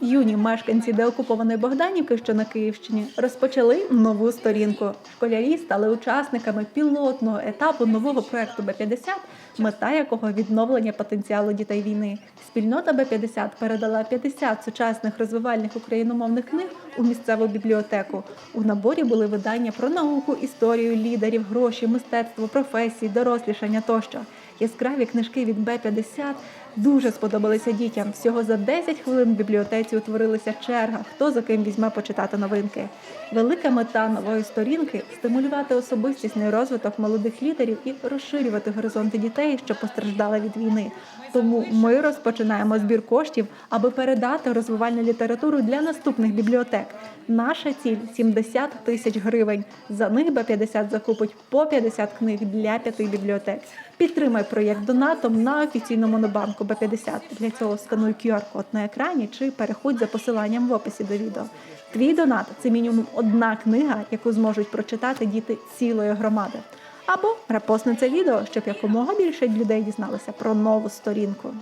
Юні мешканці деокупованої Богданівки, що на Київщині, розпочали нову сторінку. Школярі стали учасниками пілотного етапу нового проекту Б-50, мета якого відновлення потенціалу дітей війни. Спільнота Б-50 передала 50 сучасних розвивальних україномовних книг у місцеву бібліотеку. У наборі були видання про науку, історію, лідерів, гроші, мистецтво, професії, дорослішання тощо. Яскраві книжки від Б-50 дуже сподобалися дітям. Всього за 10 хвилин в бібліотеці утворилася черга, хто за ким візьме почитати новинки. Велика мета нової сторінки стимулювати особистісний розвиток молодих лідерів і розширювати горизонти дітей, що постраждали від війни. Тому ми розпочинаємо збір коштів, аби передати розвивальну літературу для наступних бібліотек. Наша ціль 70 тисяч гривень. За них Б-50 закупить по 50 книг для п'яти бібліотек. Підтримай проєкт донатом на офіційному монобанку Б-50. Для цього скануй QR-код на екрані чи переходь за посиланням в описі до відео. Твій донат це мінімум одна книга, яку зможуть прочитати діти цілої громади. Або репостни це відео, щоб якомога більше людей дізналися про нову сторінку.